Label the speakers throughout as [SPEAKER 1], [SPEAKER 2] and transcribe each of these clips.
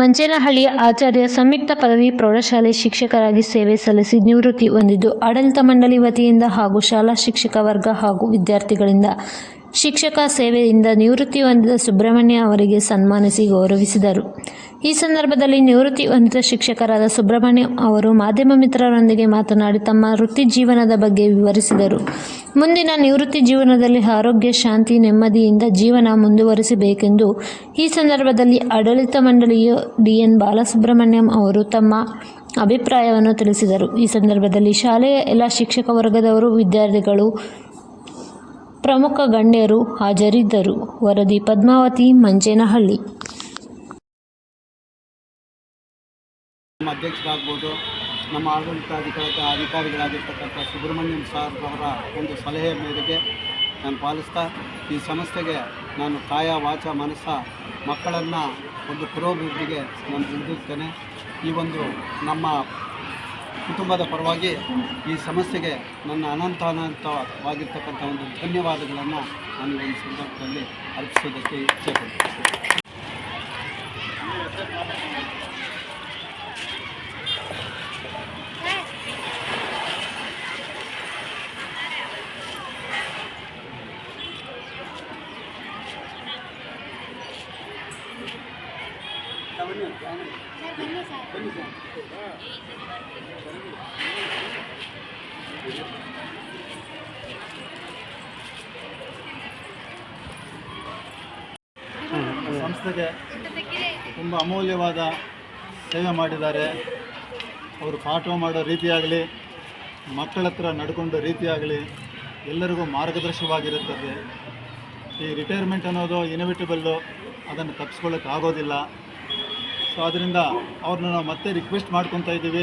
[SPEAKER 1] ಮಂಚೇನಹಳ್ಳಿಯ ಆಚಾರ್ಯ ಸಂಯುಕ್ತ ಪದವಿ ಪ್ರೌಢಶಾಲೆ ಶಿಕ್ಷಕರಾಗಿ ಸೇವೆ ಸಲ್ಲಿಸಿ ನಿವೃತ್ತಿ ಹೊಂದಿದ್ದು ಆಡಳಿತ ಮಂಡಳಿ ವತಿಯಿಂದ ಹಾಗೂ ಶಾಲಾ ಶಿಕ್ಷಕ ವರ್ಗ ಹಾಗೂ ವಿದ್ಯಾರ್ಥಿಗಳಿಂದ ಶಿಕ್ಷಕ ಸೇವೆಯಿಂದ ನಿವೃತ್ತಿ ಹೊಂದಿದ ಸುಬ್ರಹ್ಮಣ್ಯ ಅವರಿಗೆ ಸನ್ಮಾನಿಸಿ ಗೌರವಿಸಿದರು. ಈ ಸಂದರ್ಭದಲ್ಲಿ ನಿವೃತ್ತಿ ಹೊಂದಿದ ಶಿಕ್ಷಕರಾದ ಸುಬ್ರಹ್ಮಣ್ಯ ಅವರು ಮಾಧ್ಯಮ ಮಿತ್ರರೊಂದಿಗೆ ಮಾತನಾಡಿ ತಮ್ಮ ವೃತ್ತಿ ಜೀವನದ ಬಗ್ಗೆ ವಿವರಿಸಿದರು. ಮುಂದಿನ ನಿವೃತ್ತಿ ಜೀವನದಲ್ಲಿ ಆರೋಗ್ಯ, ಶಾಂತಿ, ನೆಮ್ಮದಿಯಿಂದ ಜೀವನ ಮುಂದುವರಿಸಬೇಕೆಂದು ಈ ಸಂದರ್ಭದಲ್ಲಿ ಆಡಳಿತ ಮಂಡಳಿಯ ಡಿಎನ್ ಬಾಲಸುಬ್ರಹ್ಮಣ್ಯಂ ಅವರು ತಮ್ಮ ಅಭಿಪ್ರಾಯವನ್ನು ತಿಳಿಸಿದರು. ಈ ಸಂದರ್ಭದಲ್ಲಿ ಶಾಲೆಯ ಎಲ್ಲ ಶಿಕ್ಷಕ ವರ್ಗದವರು ವಿದ್ಯಾರ್ಥಿಗಳು ಪ್ರಮುಖ ಗಣ್ಯರು ಹಾಜರಿದ್ದರು. ವರದಿ ಪದ್ಮಾವತಿ, ಮಂಜೇನಹಳ್ಳಿ.
[SPEAKER 2] ನಮ್ಮ ಅಧ್ಯಕ್ಷರಾಗ್ಬೋದು, ನಮ್ಮ ಆಡಳಿತಾಧಿಕಾರಿ ಅಧಿಕಾರಿಗಳಾಗಿರ್ತಕ್ಕಂಥ ಸುಬ್ರಹ್ಮಣ್ಯಂ ಸಾರ್ ಅವರ ಒಂದು ಸಲಹೆ ಮೇರೆಗೆ ನಾನು ಪಾಲಿಸ್ತಾ, ಈ ಸಂಸ್ಥೆಗೆ ನಾನು ಕಾಯ ವಾಚ, ಮನಸ್ಸ, ಮಕ್ಕಳನ್ನು ಒಂದು ಪುರೋಭಿವೃದ್ಧಿಗೆ ನಾನು ದುಡಿದುತ್ತೇನೆ ಈ ಒಂದು ನಮ್ಮ ಕುಟುಂಬದ ಪರವಾಗಿ ಈ ಸಮಸ್ಯೆಗೆ ನನ್ನ ಅನಂತ ಅನಂತವಾಗಿರ್ತಕ್ಕಂಥ ಒಂದು ಧನ್ಯವಾದಗಳನ್ನು ನಾನು ಈ ಸಂದರ್ಭದಲ್ಲಿ ಅರ್ಪಿಸೋದಕ್ಕೆ ಇಚ್ಛೆ ಪಡ್ತೀನಿ. ಸಂಸ್ಥೆಗೆ ತುಂಬ ಅಮೂಲ್ಯವಾದ ಸೇವೆ ಮಾಡಿದ್ದಾರೆ. ಅವರು ಪಾಠ ಮಾಡೋ ರೀತಿಯಾಗಲಿ, ಮಕ್ಕಳ ಹತ್ರ ನಡ್ಕೊಂಡ ರೀತಿಯಾಗಲಿ ಎಲ್ಲರಿಗೂ ಮಾರ್ಗದರ್ಶಕವಾಗಿರುತ್ತದೆ. ಈ ರಿಟೈರ್ಮೆಂಟ್ ಅನ್ನೋದು ಇನ್ಎವಿಟಬಲ್ಲು ಅದನ್ನು ತಪ್ಪಿಸ್ಕೊಳ್ಳೋಕೆ ಆಗೋದಿಲ್ಲ ಸೊ ಆದ್ದರಿಂದ ಅವ್ರನ್ನ ನಾವು ಮತ್ತೆ ರಿಕ್ವೆಸ್ಟ್ ಮಾಡ್ಕೊತಾ ಇದ್ದೀವಿ.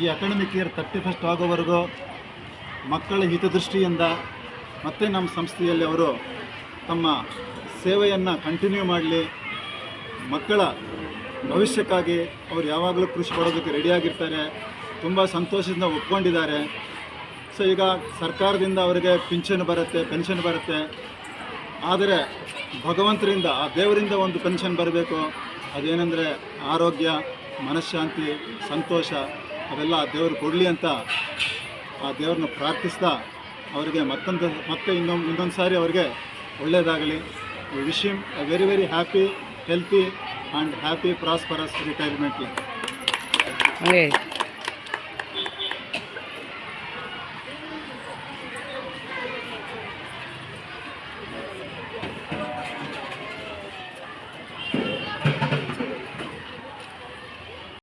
[SPEAKER 2] ಈ ಅಕಾಡೆಮಿಕ್ ಇಯರ್ ತರ್ಟಿ ಫಸ್ಟ್ ಆಗೋವರೆಗೂ ಮಕ್ಕಳ ಹಿತದೃಷ್ಟಿಯಿಂದ ಮತ್ತೆ ನಮ್ಮ ಸಂಸ್ಥೆಯಲ್ಲಿ ಅವರು ತಮ್ಮ ಸೇವೆಯನ್ನು ಕಂಟಿನ್ಯೂ ಮಾಡಲಿ. ಮಕ್ಕಳ ಭವಿಷ್ಯಕ್ಕಾಗಿ ಅವ್ರು ಯಾವಾಗಲೂ ಕೃಷಿ ಪಡೋದಕ್ಕೆ ರೆಡಿಯಾಗಿರ್ತಾರೆ ತುಂಬ ಸಂತೋಷದಿಂದ ಒಪ್ಕೊಂಡಿದ್ದಾರೆ. ಸೊ ಈಗ ಸರ್ಕಾರದಿಂದ ಅವರಿಗೆ ಪಿಂಚನ್ ಬರುತ್ತೆ ಪೆನ್ಷನ್ ಬರುತ್ತೆ. ಆದರೆ ಭಗವಂತರಿಂದ, ಆ ದೇವರಿಂದ ಒಂದು ಪೆನ್ಷನ್ ಬರಬೇಕು. ಅದೇನೆಂದರೆ ಆರೋಗ್ಯ, ಮನಃಶಾಂತಿ, ಸಂತೋಷ, ಅವೆಲ್ಲ ದೇವರು ಕೊಡಲಿ ಅಂತ ಆ ದೇವ್ರನ್ನ ಪ್ರಾರ್ಥಿಸ್ತಾ ಅವರಿಗೆ ಮತ್ತೊಂದು ಮತ್ತೆ ಇನ್ನೊಂದು ಇನ್ನೊಂದು ಸಾರಿ ಅವರಿಗೆ ಒಳ್ಳೆಯದಾಗಲಿ wish a very very happy healthy and happy prosperous retirement